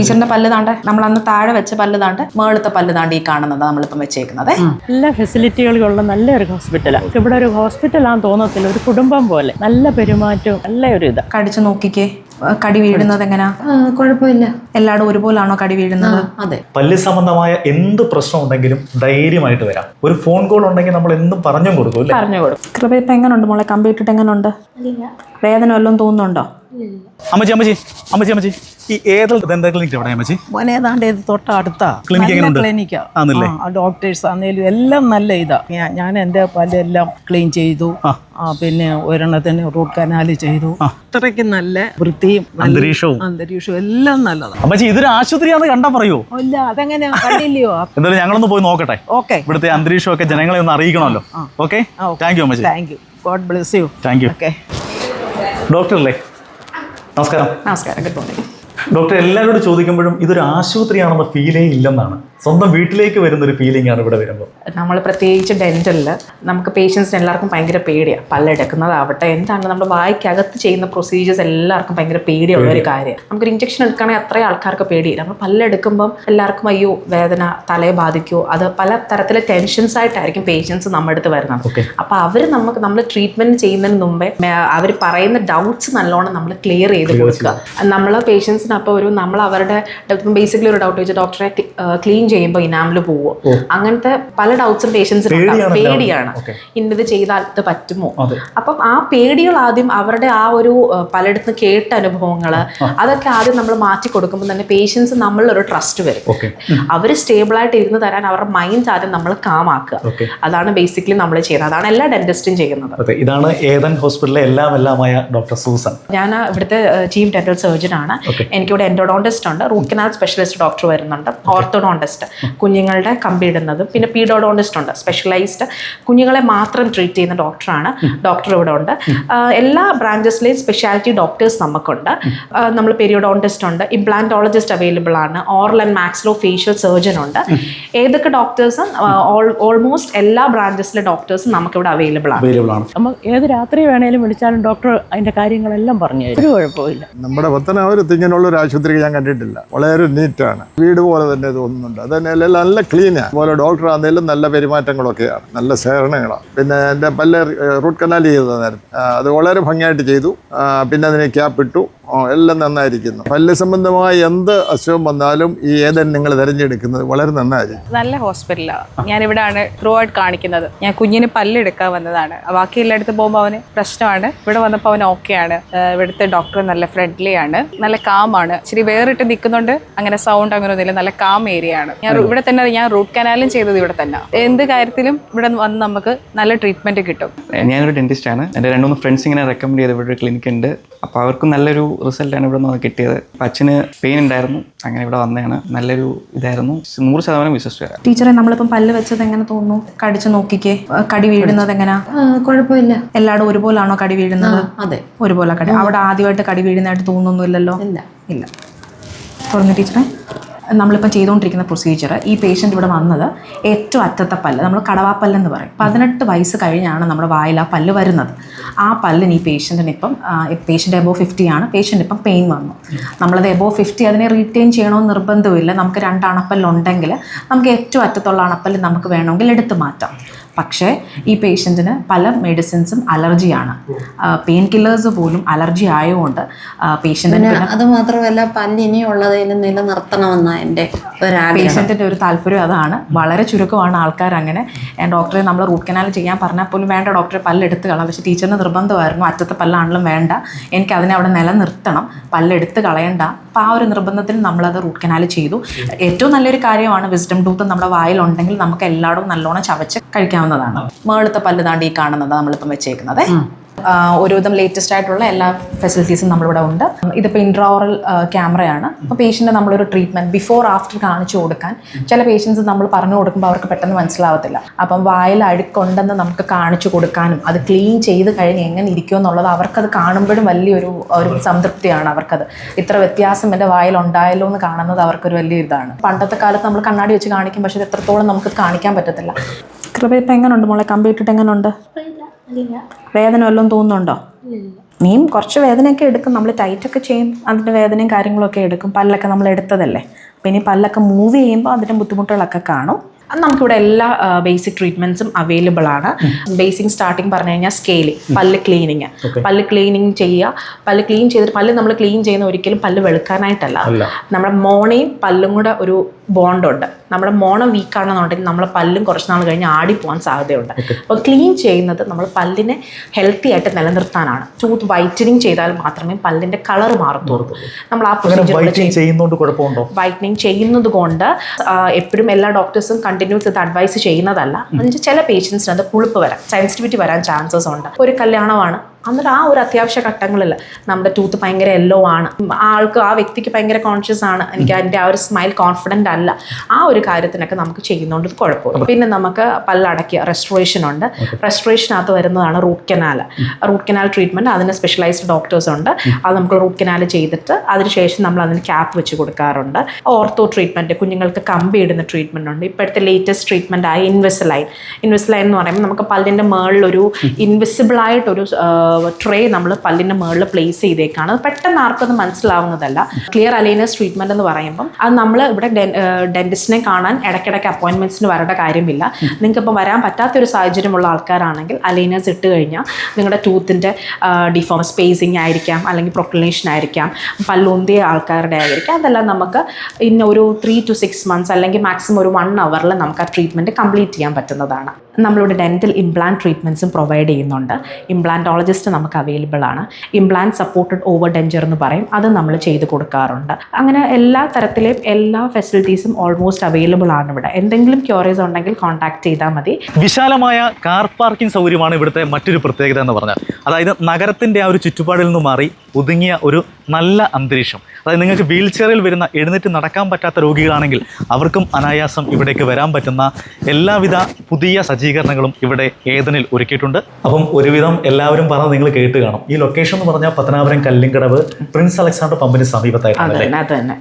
ടീച്ചറിന്റെ പല്ല് താണ്ട്? നമ്മൾ അന്ന് താഴെ വെച്ച പല്ല് താണ്ട്? മേളത്തെ പല്ല് താണ്ട് ഈ കാണുന്നത് നമ്മളിപ്പം വെച്ചേക്കുന്നത്. എല്ലാ ഫെസിലിറ്റികളുള്ള നല്ലൊരു ഹോസ്പിറ്റലാണ് ഇവിടെ ഒരു ഹോസ്പിറ്റലാന്ന് തോന്നത്തില്ല ഒരു കുടുംബം പോലെ. നല്ല പെരുമാറ്റവും നല്ല ഒരു ഇത്. കടിച്ചു നോക്കിക്കേ. കടി വീഴുന്നത് എങ്ങനാ? കുഴപ്പമില്ല. എല്ലായിടും ഒരുപോലാണോ കടി വീഴുന്നത്? അതെ. പല്ല് സംബന്ധമായ എന്ത് പ്രശ്നം ഉണ്ടെങ്കിലും ധൈര്യമായിട്ട് വരാം. ഒരു ഫോൺ കോൾ ഉണ്ടെങ്കിൽ നമ്മൾ എന്തും പറഞ്ഞു കൊടുക്കും അല്ലേ? പറഞ്ഞു കൊടുക്കും. കൃപ ഇപ്പം എങ്ങനെയുണ്ട് മോളെ? കമ്പ്യൂട്ടർ എങ്ങനെയുണ്ട് വേദന വല്ലതും തോന്നുന്നുണ്ടോ? അമ്മച്ചി അമ്മച്ചി അമ്മച്ചി അമ്മച്ചി. ഈ ഏത് ദന്ത ക്ലിനിക് എവിടെ അമ്മച്ചി? മോനെ ഏതാണ്ട് ഇത് തൊട്ട അടുത്താ ക്ലിനിക് എങ്ങനെയുണ്ട്? ക്ലിനിക്കാ ആണല്ലേ? ആ ഡോക്ടേഴ്സ് ആണെങ്കിലും എല്ലാം നല്ല ഇതാ. ഞാൻ- എന്റെ എന്റെ പല്ലെല്ലാം ക്ലീൻ ചെയ്തു. പിന്നെ ഒരെണ്ണത്തിന് റൂട്ട് കനാല് ചെയ്തു. അത്രയ്ക്ക് നല്ല വൃത്തിയും അന്തരീക്ഷവും. അന്തരീക്ഷവും എല്ലാം നല്ലതാണ്. അമ്മച്ചി ഇതൊരു ആശുപത്രിയാന്ന് കണ്ടാ പറയൂ. ഇല്ല അതെങ്ങനെ കണ്ടില്ലയോ? എന്തായാലും ഞങ്ങളൊന്ന് പോയി നോക്കട്ടെ. ഓക്കെ. ഇവിടുത്തെ അന്തരീക്ഷം ഒക്കെ ജനങ്ങളെ ഒന്ന് അറിയിക്കണമല്ലോ. ഓക്കെ? താങ്ക് യു അമ്മച്ചി. Thank you God bless you thank you okay. Doctor അല്ലേ നമസ്കാരം. നമസ്കാരം. ഗുഡ് മോർണിംഗ് ഡോക്ടർ എല്ലാവരോടും ചോദിക്കുമ്പോഴും ഇതൊരു ആശുപത്രിയാണെന്ന് ഫീലേ ഇല്ലെന്നാണ്. സ്വന്തം വീട്ടിലേക്ക് വരുന്ന ഒരു ഫീലിംഗ് ആണ് ഇവിടെ വരുമ്പോൾ നമ്മൾ പ്രത്യേകിച്ച് ഡെന്റലിൽ നമുക്ക് പേഷ്യൻസിന് എല്ലാവർക്കും ഭയങ്കര പേടിയാണ് പല്ലെടുക്കുന്നതാവട്ടെ എന്താണ് നമ്മൾ വായിക്കകത്ത് ചെയ്യുന്ന പ്രൊസീജിയേഴ്സ് എല്ലാവർക്കും ഭയങ്കര പേടിയുള്ള ഒരു കാര്യം. നമുക്കൊരു ഇഞ്ചക്ഷൻ എടുക്കുകയാണെങ്കിൽ അത്രയും ആൾക്കാർക്ക് പേടിയില്ല നമ്മൾ പല്ലെടുക്കുമ്പം എല്ലാവർക്കും അയ്യോ വേദന തലയെ ബാധിക്കുമോ അത് പല തരത്തിലെ ടെൻഷൻസ് ആയിട്ടായിരിക്കും പേഷ്യൻസ് നമ്മുടെ അടുത്ത് വരുന്നത്. അപ്പോൾ അവർ നമുക്ക് നമ്മൾ ട്രീറ്റ്മെന്റ് ചെയ്യുന്നതിന് മുമ്പേ അവർ പറയുന്ന ഡൗട്ട്സ് നല്ലോണം നമ്മൾ ക്ലിയർ ചെയ്ത് കൊടുക്കുക. നമ്മൾ പേഷ്യൻസിന് അപ്പോൾ ഒരു നമ്മൾ അവരുടെ ബേസിക്കലി ഒരു ഡൗട്ട് വെച്ച് ഡോക്ടറെ ക്ലീൻ ചെയ്യുമ്പോൾ ഇനാമിൽ പോവോ? അങ്ങനത്തെ പല ഡൗട്ട്സും പേഷ്യൻസിന് പേടിയാണ്. പേടിയാണ് ഇന്നത് ചെയ്താൽ ഇത് പറ്റുമോ. അപ്പം ആ പേടികൾ ആദ്യം അവരുടെ ആ ഒരു പലയിടത്തും കേട്ട അനുഭവങ്ങൾ അതൊക്കെ ആദ്യം നമ്മൾ മാറ്റി കൊടുക്കുമ്പോൾ തന്നെ പേഷ്യൻസ് നമ്മളിലൊരു ട്രസ്റ്റ് വരും. അവർ സ്റ്റേബിളായിട്ട് ഇരുന്ന് തരാൻ അവരുടെ മൈൻഡ് ആദ്യം നമ്മൾ കാമാക്കുക. അതാണ് ബേസിക്കലി നമ്മൾ ചെയ്യുന്നത്. അതാണ് എല്ലാ ഡെന്റിസ്റ്റും ചെയ്യുന്നത്. ഇതാണ് ഏതൻ ഹോസ്പിറ്റലിലെ എല്ലാം എല്ലാമായ ഡോക്ടർ സൂസൻ. ഞാൻ ഇവിടുത്തെ ചീഫ് ഡെന്റൽ സർജൻ ആണ്. എനിക്കിവിടെ എൻഡോഡോണ്ടിസ്റ്റ് ഉണ്ട്. റൂട്ട് കനാൽ സ്പെഷ്യലിസ്റ്റ് ഡോക്ടർ വരുന്നുണ്ട്. ഓർത്തോഡോണ്ടിസ്റ്റ് കുഞ്ഞുങ്ങളുടെ കമ്പി ഇടുന്നതും പിന്നെ പീഡോഡോണ്ടിസ്റ്റ് ഉണ്ട്. സ്പെഷ്യലൈസ്ഡ് കുഞ്ഞുങ്ങളെ മാത്രം ട്രീറ്റ് ചെയ്യുന്ന ഡോക്ടറാണ് ഡോക്ടർ ഇവിടെ ഉണ്ട്. എല്ലാ ബ്രാഞ്ചസിലെയും സ്പെഷ്യാലിറ്റി ഡോക്ടേഴ്സ് നമുക്കുണ്ട്. നമ്മൾ പെരിയോഡോണ്ടിസ്റ്റ് ഉണ്ട്. ഇംപ്ലാന്റോളജിസ്റ്റ് അവൈലബിൾ ആണ്. Oral and maxillo facial surgeon ഉണ്ട്. ഏതൊക്കെ ഡോക്ടേഴ്സും ഓൾമോസ്റ്റ് എല്ലാ ബ്രാഞ്ചസിലെ ഡോക്ടേഴ്സും നമുക്കിവിടെ അവൈലബിൾ ആണ്. അവൈലബിൾ ആണ്. നമുക്ക് ഏത് രാത്രി വേണേലും വിളിച്ചാലും ഡോക്ടർ അതിന്റെ കാര്യങ്ങളെല്ലാം പറഞ്ഞു തരും. ഒരു കുഴപ്പമില്ല നമ്മുടെ പത്തനാപുരത്ത് ഇങ്ങനെയുള്ള ഒരു ആശുപത്രി ഞാൻ കണ്ടിട്ടില്ല. വളരെ നീറ്റാണ് വീട് പോലെ തന്നെ തോന്നുന്നുണ്ട്. അത് തന്നെ എല്ലാം നല്ല ക്ലീനാണ് അതുപോലെ ഡോക്ടർ ആണെങ്കിലും നല്ല പെരുമാറ്റങ്ങളൊക്കെയാണ്. നല്ല സേവനങ്ങളാണ് പിന്നെ എന്റെ പല്ല് റൂട്ട് കനാൽ ചെയ്തതായിരുന്നു. അത് വളരെ ഭംഗിയായിട്ട് ചെയ്തു. പിന്നെ അതിന് ക്യാപ്പ് ഇട്ടു. എല്ലാം നന്നായിരിക്കുന്നു. പല്ല് സംബന്ധമായ എന്ത് അസുഖം വന്നാലും ഈ ഏതൻ നിങ്ങൾ തിരഞ്ഞെടുക്കുന്നത് വളരെ നന്നായിരിക്കും. നല്ല ഹോസ്പിറ്റലാണ് ഞാൻ ഇവിടെയാണ് ത്രൂ ഔട്ട് കാണിക്കുന്നത്. ഞാൻ കുഞ്ഞിന് പല്ലെടുക്കാൻ വന്നതാണ്. ബാക്കി എല്ലായിടത്തും പോകുമ്പോൾ അവന് പ്രശ്നമാണ്. ഇവിടെ വന്നപ്പോൾ അവൻ ഓക്കെയാണ്. ഇവിടുത്തെ ഡോക്ടർ നല്ല ഫ്രണ്ട്ലി ആണ് നല്ല കാമാണ്. ഇച്ചിരി വേറിട്ട് നിൽക്കുന്നുണ്ട്. അങ്ങനെ സൗണ്ട് അങ്ങനെ ഒന്നുമില്ല. നല്ല കാം ഏരിയ ആണ് ഞാൻ ഇവിടെ തന്നെ ഞാൻ റൂട്ട് കനാലും ചെയ്തത് ഇവിടെ തന്നെ. എന്ത് കാര്യത്തിലും ഇവിടെ വന്ന് നമുക്ക് നല്ല ട്രീറ്റ്മെന്റ് കിട്ടും. ഞാനൊരു ഡെന്റിസ്റ്റ് ആണ് എന്റെ രണ്ട് മൂന്ന് ഫ്രണ്ട്സ് ഇങ്ങനെ റെക്കമെൻഡ് ചെയ്ത് ഇവിടെ ഒരു ക്ലിനിക്ക് ഉണ്ട് അപ്പോൾ അവർക്ക് നല്ലൊരു റിസൾട്ടാണ് ഇവിടെ നിന്ന് കിട്ടിയത്. അച്ഛന് പെയിൻ ഉണ്ടായിരുന്നു. അങ്ങനെ ഇവിടെ വന്നതാണ്. നല്ലൊരു ഇതായിരുന്നു. നൂറ് ശതമാനം വിശ്വസിച്ചു ടീച്ചറെ നമ്മളിപ്പം പല്ല് വെച്ചത് എങ്ങനെ തോന്നുന്നു? കടിച്ചു നോക്കിക്കേ. കടി വീഴുന്നത് എങ്ങനെയാ കുഴപ്പമില്ല. എല്ലായിടും ഒരുപോലാണോ കടി വീഴുന്നത്? അതെ. ഒരുപോലെ കടി. അവിടെ ആദ്യമായിട്ട് കടി വീഴുന്നതായിട്ട് തോന്നുന്നൊന്നുമില്ലല്ലോ ഇല്ല. ഇല്ല. തുറന്നു ടീച്ചറെ. നമ്മളിപ്പോൾ ചെയ്തുകൊണ്ടിരിക്കുന്ന പ്രൊസീജിയർ ഈ പേഷ്യന്റ് ഇവിടെ വന്നത് ഏറ്റവും അറ്റത്തെ പല്ല് നമ്മൾ കടവാപ്പല്ലെന്ന് പറയും. പതിനെട്ട് വയസ്സ് കഴിഞ്ഞാണ് നമ്മുടെ വായിൽ ആ പല്ല് വരുന്നത്. ആ പല്ലിന് ഈ പേഷ്യന്റിന് ഇപ്പം പേഷ്യന്റ് എബോ ഫിഫ്റ്റി ആണ്. പേഷ്യന്റ് ഇപ്പം പെയിൻ വന്നു. നമ്മളത് എബോ ഫിഫ്റ്റി അതിനെ റീറ്റെയിൻ ചെയ്യണമെന്ന് നിർബന്ധമില്ല നമുക്ക് രണ്ട് അണപ്പല്ലുണ്ടെങ്കിൽ നമുക്ക് ഏറ്റവും അറ്റത്തുള്ള അണപ്പല്ല് നമുക്ക് വേണമെങ്കിൽ എടുത്തു മാറ്റാം. പക്ഷേ ഈ പേഷ്യന്റിന് പല മെഡിസിൻസും അലർജിയാണ്. പെയിൻ കില്ലേഴ്സ് പോലും അലർജി ആയതുകൊണ്ട് പേഷ്യന്റിന് അത് മാത്രമല്ല പല്ല് ഇനിയുള്ളതിൽ നിലനിർത്തണമെന്നാണ് എന്റെ പേഷ്യന്റിന്റെ ഒരു താല്പര്യം അതാണ്. വളരെ ചുരുക്കമാണ് ആൾക്കാർ അങ്ങനെ. ഡോക്ടറെ നമ്മൾ റൂട്ട് കനാൽ ചെയ്യാൻ പറഞ്ഞാൽ പോലും വേണ്ട. ഡോക്ടറെ പല്ലെടുത്ത് കളയാം. പക്ഷേ ടീച്ചറിന് നിർബന്ധമായിരുന്നു. അറ്റത്തെ പല്ലാണെങ്കിലും വേണ്ട. എനിക്ക് അതിനെ അവിടെ നിലനിർത്തണം. പല്ലെടുത്ത് കളയണ്ട. അപ്പോൾ ആ ഒരു നിർബന്ധത്തിൽ നമ്മളത് റൂട്ട് കനാൽ ചെയ്തു. ഏറ്റവും നല്ലൊരു കാര്യമാണ് വിസ്ഡം ടൂത്ത് നമ്മുടെ വായിലുണ്ടെങ്കിൽ നമുക്ക് എല്ലായിടവും നല്ലോണം ചവച്ച് കഴിക്കാവുന്നതാണ്. മേളത്തെ പല്ല് താണ്ടി ഈ കാണുന്നത് നമ്മളിപ്പം വെച്ചേക്കുന്നത്. ഒരുവിധം ലേറ്റസ്റ്റ് ആയിട്ടുള്ള എല്ലാ ഫെസിലിറ്റീസും നമ്മളിവിടെ ഉണ്ട്. ഇതിപ്പോൾ ഇൻട്രോറൽ ക്യാമറയാണ് അപ്പോൾ പേഷ്യന്റെ നമ്മളൊരു ട്രീറ്റ്മെന്റ് ബിഫോർ ആഫ്റ്റർ കാണിച്ചു കൊടുക്കാൻ ചില പേഷ്യൻസ് നമ്മൾ പറഞ്ഞു കൊടുക്കുമ്പോൾ അവർക്ക് പെട്ടെന്ന് മനസ്സിലാവത്തില്ല. അപ്പം വായിൽ അഴുക്കുണ്ടെന്ന് നമുക്ക് കാണിച്ചു കൊടുക്കാനും അത് ക്ലീൻ ചെയ്ത് കഴിഞ്ഞ് എങ്ങനെ ഇരിക്കും എന്നുള്ളത് അവർക്കത് കാണുമ്പോഴും വലിയൊരു ഒരു സംതൃപ്തിയാണ് അവർക്കത്. ഇത്ര വ്യത്യാസം എന്റെ വായിൽ ഉണ്ടായല്ലോ എന്ന് കാണുന്നത് അവർക്കൊരു വലിയ ഇതാണ്. പണ്ടത്തെ കാലത്ത് നമ്മൾ കണ്ണാടി വെച്ച് കാണിക്കും പക്ഷേ ഇത് എത്രത്തോളം നമുക്ക് കാണിക്കാൻ പറ്റത്തില്ല. കൃപ ഇപ്പം എങ്ങനെയുണ്ട് മോളെ? കമ്പ്യൂട്ടർ എങ്ങനെയുണ്ട് വേദന വല്ലതും തോന്നുന്നുണ്ടോ? നീയും കുറച്ച് വേദനയൊക്കെ എടുക്കും. നമ്മൾ ടൈറ്റൊക്കെ ചെയ്യും. അതിന്റെ വേദനയും കാര്യങ്ങളൊക്കെ എടുക്കും. പല്ലൊക്കെ നമ്മൾ എടുത്തതല്ലേ? പിന്നെ ഇനി പല്ലൊക്കെ മൂവ് ചെയ്യുമ്പോൾ അതിന്റെ ബുദ്ധിമുട്ടുകളൊക്കെ കാണും. നമുക്കിവിടെ എല്ലാ ബേസിക് ട്രീറ്റ്മെന്റ്സും അവൈലബിൾ ആണ്. ബേസിക് സ്റ്റാർട്ടിങ് പറഞ്ഞു കഴിഞ്ഞാൽ സ്കെയിലിംഗ് പല്ല് ക്ലീനിങ് പല്ല് ക്ലീനിങ് ചെയ്യുക. പല്ല് ക്ലീൻ ചെയ്തിട്ട് പല്ല് നമ്മൾ ക്ലീൻ ചെയ്യുന്ന ഒരിക്കലും പല്ല് വെളുക്കാനായിട്ടല്ല. നമ്മുടെ മോണയും പല്ലും കൂടെ ഒരു ബോണ്ടുണ്ട് നമ്മുടെ മോണ വീക്കാണെന്നുണ്ടെങ്കിൽ നമ്മളെ പല്ലും കുറച്ച് നാൾ കഴിഞ്ഞ് ആടി പോകാൻ സാധ്യതയുണ്ട്. അപ്പോൾ ക്ലീൻ ചെയ്യുന്നത് നമ്മൾ പല്ലിനെ ഹെൽത്തി ആയിട്ട് നിലനിർത്താനാണ്. ടൂത്ത് വൈറ്റനിങ് ചെയ്താൽ മാത്രമേ പല്ലിന്റെ കളർ മാറത്തുള്ളൂ. നമ്മൾ ആ പ്രൊസീജിയർ വൈറ്റനിങ് ചെയ്യുന്നത് കൊണ്ട് എപ്പോഴും എല്ലാ ഡോക്ടേഴ്സും കണ്ടിന്യൂസ് ഇത് അഡ്വൈസ് ചെയ്യുന്നതല്ല. എന്നുവെച്ചാൽ ചില പേഷ്യൻസിന് അത് പുളിപ്പ് വരാം. സെൻസിറ്റിവിറ്റി വരാൻ ചാൻസസ് ഉണ്ട്. ഒരു കല്യാണമാണ് അന്നേരം ആ ഒരു അത്യാവശ്യ ഘട്ടങ്ങളിൽ നമ്മുടെ ടൂത്ത് ഭയങ്കര യെല്ലോ ആണ്. ആൾക്ക് ആ വ്യക്തിക്ക് ഭയങ്കര കോൺഷ്യസ് ആണ്. എനിക്ക് അതിന്റെ ആ ഒരു സ്മൈൽ കോൺഫിഡന്റ് അല്ല. ആ ഒരു കാര്യത്തിനൊക്കെ നമുക്ക് ചെയ്യുന്നതുകൊണ്ട് ഇത് കുഴപ്പമില്ല. പിന്നെ നമുക്ക് പല്ലടക്കിയ റെസ്റ്റോറേഷൻ ഉണ്ട്. റെസ്റ്റോറേഷനകത്ത് വരുന്നതാണ് root canal root canal treatment അതിന് സ്പെഷ്യലൈസ്ഡ് ഡോക്ടേഴ്സ് ഉണ്ട്. അത് നമുക്ക് റൂട്ട് കനാൽ ചെയ്തിട്ട് അതിനുശേഷം നമ്മൾ അതിന് ക്യാപ്പ് വെച്ച് കൊടുക്കാറുണ്ട്. ഓർത്തോ ട്രീറ്റ്മെന്റ് കുഞ്ഞുങ്ങൾക്ക് കമ്പി ഇടുന്ന ട്രീറ്റ്മെന്റ് ഉണ്ട്. ഇപ്പോഴത്തെ ലേറ്റസ്റ്റ് ട്രീറ്റ്മെന്റ് ആയ ഇൻവെസലൈൻ ഇൻവെസലൈൻ എന്ന് പറയുമ്പോൾ നമുക്ക് പല്ലിന്റെ മേളിലൊരു ഇൻവിസിബിൾ ആയിട്ടൊരു ട്രേ നമ്മൾ പല്ലിന്റെ മുകളിൽ പ്ലേസ് ചെയ്തേക്കാണ്. അത് പെട്ടെന്ന് ആർക്കൊന്നും മനസ്സിലാവുന്നതല്ല. ക്ലിയർ അലൈനസ് ട്രീറ്റ്മെന്റ് എന്ന് പറയുമ്പം അത് നമ്മൾ ഇവിടെ ഡെന്റിസ്റ്റിനെ കാണാൻ ഇടയ്ക്കിടയ്ക്ക് അപ്പോയിൻമെന്റ്സിന് വരേണ്ട കാര്യമില്ല. നിങ്ങൾക്കിപ്പോൾ വരാൻ വരാൻ പറ്റാത്തൊരു സാഹചര്യമുള്ള ആൾക്കാരാണെങ്കിൽ അലൈനസ് ഇട്ട് കഴിഞ്ഞാൽ നിങ്ങളുടെ ടൂത്തിന്റെ ഡിഫോം സ്പേസിങ് ആയിരിക്കാം അല്ലെങ്കിൽ പ്രൊക്ലിനേഷൻ ആയിരിക്കാം. പല്ലുന്തിയ ആൾക്കാരുടെ ആയിരിക്കാം. അതെല്ലാം നമുക്ക് ഇന്ന ഒരു ത്രീ ടു സിക്സ് മന്ത്സ് അല്ലെങ്കിൽ മാക്സിമം ഒരു വൺ അവറിൽ നമുക്ക് ആ ട്രീറ്റ്മെന്റ് കംപ്ലീറ്റ് ചെയ്യാൻ പറ്റുന്നതാണ്. നമ്മളിവിടെ ഡെന്റൽ ഇംപ്ലാന്റ് ട്രീറ്റ്മെന്റ്സും പ്രൊവൈഡ് ചെയ്യുന്നുണ്ട്. ഇംപ്ലാന്റോളജിസ്റ്റ് നമുക്ക് അവൈലബിൾ ആണ്. ഇംപ്ലാന്റ് സപ്പോർട്ടഡ് ഓവർ ഡെഞ്ചർ എന്ന് പറയും. അത് നമ്മൾ ചെയ്ത് കൊടുക്കാറുണ്ട്. അങ്ങനെ എല്ലാ തരത്തിലെയും എല്ലാ ഫെസിലിറ്റീസും ഓൾമോസ്റ്റ് അവൈലബിൾ ആണ് ഇവിടെ. എന്തെങ്കിലും ക്യൂറീസ് ഉണ്ടെങ്കിൽ കോൺടാക്ട് ചെയ്താൽ മതി. വിശാലമായ കാർ പാർക്കിംഗ് സൗകര്യമാണ് ഇവിടുത്തെ മറ്റൊരു പ്രത്യേകത എന്ന് പറഞ്ഞാൽ. അതായത് നഗരത്തിന്റെ ആ ഒരു ചുറ്റുപാടിൽ നിന്ന് മാറി ഒതുങ്ങിയ ഒരു നല്ല അന്തരീക്ഷം. അതായത് നിങ്ങൾക്ക് വീൽ ചെയറിൽ വരുന്ന എഴുന്നേറ്റ് നടക്കാൻ പറ്റാത്ത രോഗികളാണെങ്കിൽ അവർക്കും അനായാസം ഇവിടേക്ക് വരാൻ പറ്റുന്ന എല്ലാവിധ പുതിയ സജ്ജീകരണങ്ങളും ഇവിടെ ഏതനിൽ ഒരുക്കിയിട്ടുണ്ട്. അപ്പം ഒരുവിധം എല്ലാവരും പറഞ്ഞ് നിങ്ങൾ കേട്ട് കാണും. ഈ ലൊക്കേഷൻ എന്ന് പറഞ്ഞാൽ പത്തനാപുരം കല്ലിങ്കടവ് പ്രിൻസ് അലക്സാണ്ടർ പമ്പിന് സമീപത്തായിട്ടാണ്